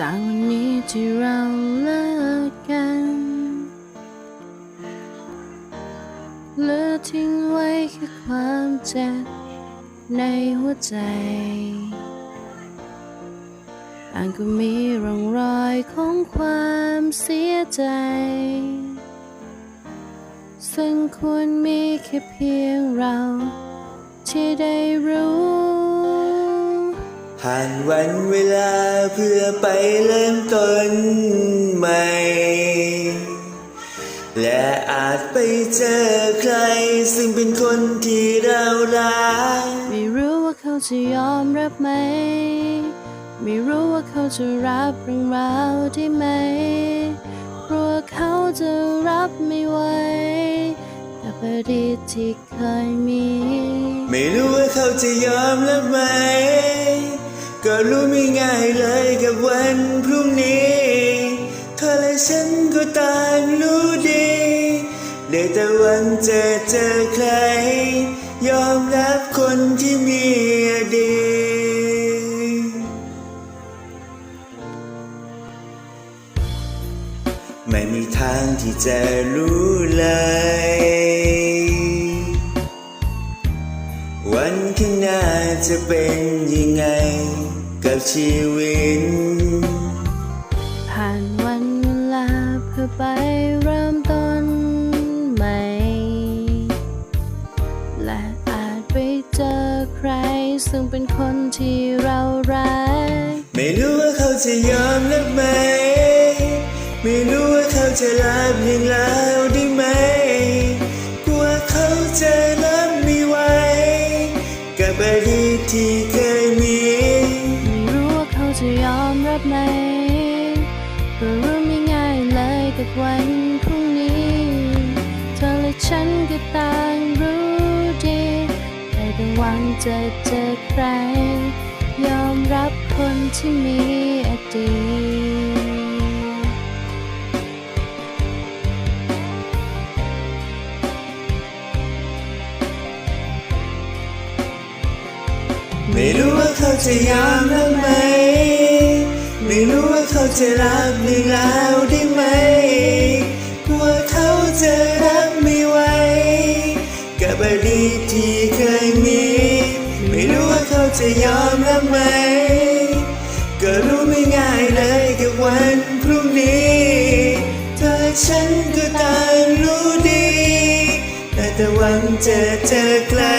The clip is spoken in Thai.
จากวันนี้ที่เราเลิกกันเหลือทิ้งไว้แค่ความเจ็บในหัวใจต่างก็มีร่องรอยของความเสียใจ ซึ่งควรมีแค่เพียงเราที่ได้รู้ ผ่านวันเวลาเพื่อไปเริ่มต้นใหม่ และอาจไปเจอใคร ซึ่งเป็นคนที่เรารักไม่รู้ว่าเขาจะยอมรับไหม ไม่รู้ว่าเขาจะรับเรื่องราวได้ไหมกลัวเขาจะรับไม่ไหวกับอดีที่เคยมี ไม่รู้ว่าเขาจะยอมรับไหม ก็รู้ไม่ง่ายเลยกับวันพรุ่งนี้เธอและฉันก็ต่างรู้ดีได้แต่วันจะเจอใคร ยอมรับคนที่มีอดีตไม่มีทางที่จะรู้เลยวันข้างหน้าจะเป็นยังไง กับชีวิต ผ่านวันเวลาเพื่อไปเริ่มต้นใหม่ และอาจไปเจอใคร ซึ่งเป็นคนที่เรารัก ไม่รู้ว่าเขาจะยอมรับไหม ไม่รู้ว่าเขาจะรับเรื่องราวได้ไหม กลัวเขาจะรับไม่ไหวกับอดีตที่เคย จะยอมรับไหมก็รู้ไม่ง่ายเลยกับวันพรุ่งนี้ เธอและฉันก็ต่างรู้ดีแต่ต้องหวังจะเจอใคร ยอมรับคนที่มีอดีตไม่รู้ว่าเขาจะยอมหรับไหม ไม่รู้ว่าเขาจะรับเรื่องราวได้ไหมกลัวเขาจะรับไม่ไหวกับอดีตที่เคยมี ไม่รู้ว่าเขาจะยอมรับไหม ก็รู้ไม่ง่ายเลยกับวันพรุ่งนี้เธอฉันก็ตางรู้ดี แต่แต่หวังจะเจอใครยอมรับ